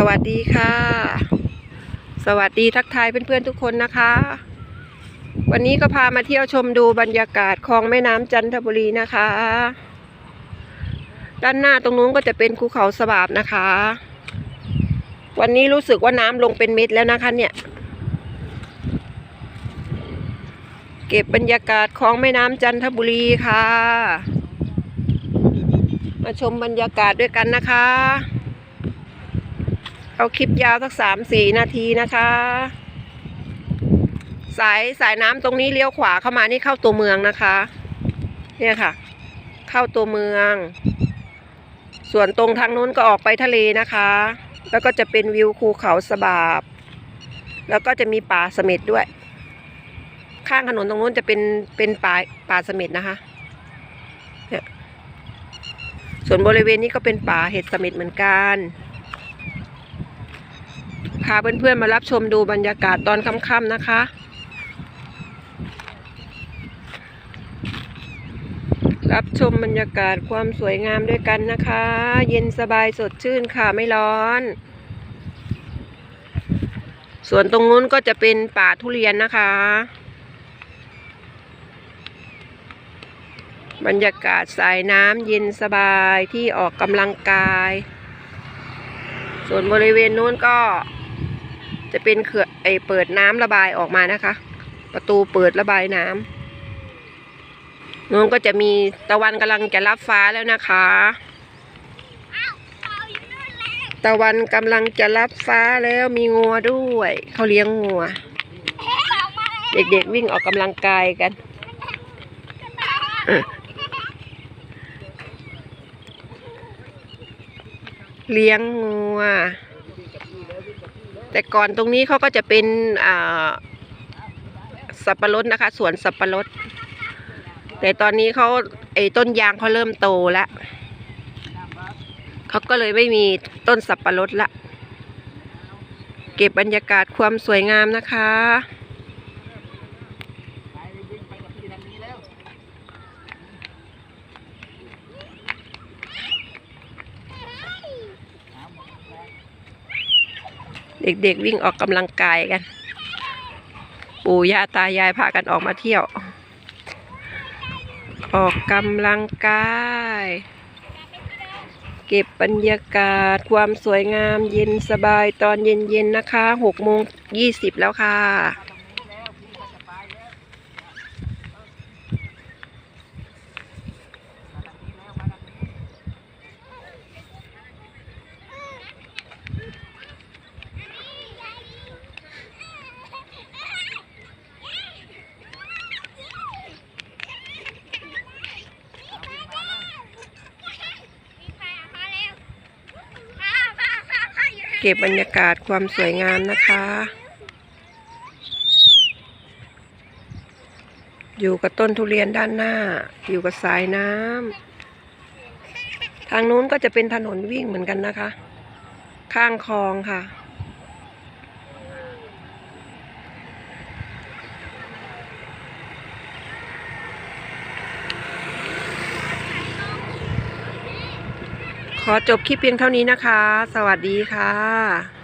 สวัสดีค่ะ สวัสดีทักทายเพื่อนๆทุกคนนะคะ วันนี้ก็พามาเที่ยวชมดูบรรยากาศคลองแม่น้ำจันทบุรีนะคะ ด้านหน้าตรงนู้นก็จะเป็นภูเขาสบาบนะคะ วันนี้รู้สึกว่าน้ำลงเป็นเม็ดแล้วนะคะเนี่ย เก็บบรรยากาศคลองแม่น้ำจันทบุรีค่ะ มาชมบรรยากาศด้วยกันนะคะ เอาคลิปยาวสักสามสี่นาทีนะคะ สายสายน้ำตรงนี้เลี้ยวขวาเข้ามานี่เข้าตัวเมืองนะคะ เนี่ยค่ะ เข้าตัวเมือง ส่วนตรงทางนู้นก็ออกไปทะเลนะคะ แล้วก็จะเป็นวิวภูเขาสบาบ แล้วก็จะมีป่าเสม็ดด้วย ข้างถนนตรงนู้นจะเป็นเป็นป่าป่าเสม็ดนะคะ เนี่ยส่วนบริเวณนี้ก็เป็นป่าเห็ดเสม็ดเหมือนกัน พาเพื่อนๆมารับชมดูบรรยากาศตอนค่ำๆนะคะ รับชมบรรยากาศความสวยงามด้วยกันนะคะ เย็นสบายสดชื่นค่ะไม่ร้อน ส่วนตรงนู้นก็จะเป็นป่าทุเรียนนะคะ บรรยากาศสายน้ำเย็นสบายที่ออกกำลังกายส่วนบริเวณนู้นก็ จะเป็นเขื่อนไอเปิดน้ำระบายออกมานะคะ ประตูเปิดระบายน้ำนู้นก็จะมีตะวันกำลังจะรับฟ้าแล้วนะคะ ตะวันกำลังจะรับฟ้าแล้วมีงัวด้วยเขาเลี้ยงงัว เด็กๆวิ่งออกกำลังกายกันเลี้ยงงัว แต่ก่อนตรงนี้เขาก็จะเป็นสับปะรดนะคะสวนสับปะรด แต่ตอนนี้เขาไอ้ต้นยางเขาเริ่มโตแล้วเขาก็เลยไม่มีต้นสับปะรดละ เก็บบรรยากาศความสวยงามนะคะ เด็กๆวิ่งออกกำลังกายกัน ปู่ย่าตายายพากันออกมาเที่ยว ออกกำลังกาย เก็บบรรยากาศความสวยงามเย็นสบายตอนเย็นๆนะคะหกโมงยี่สิบแล้วค่ะ เก็บบรรยากาศความสวยงามนะคะ อยู่กับต้นทุเรียนด้านหน้า อยู่กับสายน้ำทางนู้นก็จะเป็นถนนวิ่งเหมือนกันนะคะ ข้างคลองค่ะ ขอจบคลิปเพียงเท่านี้นะคะ สวัสดีค่ะ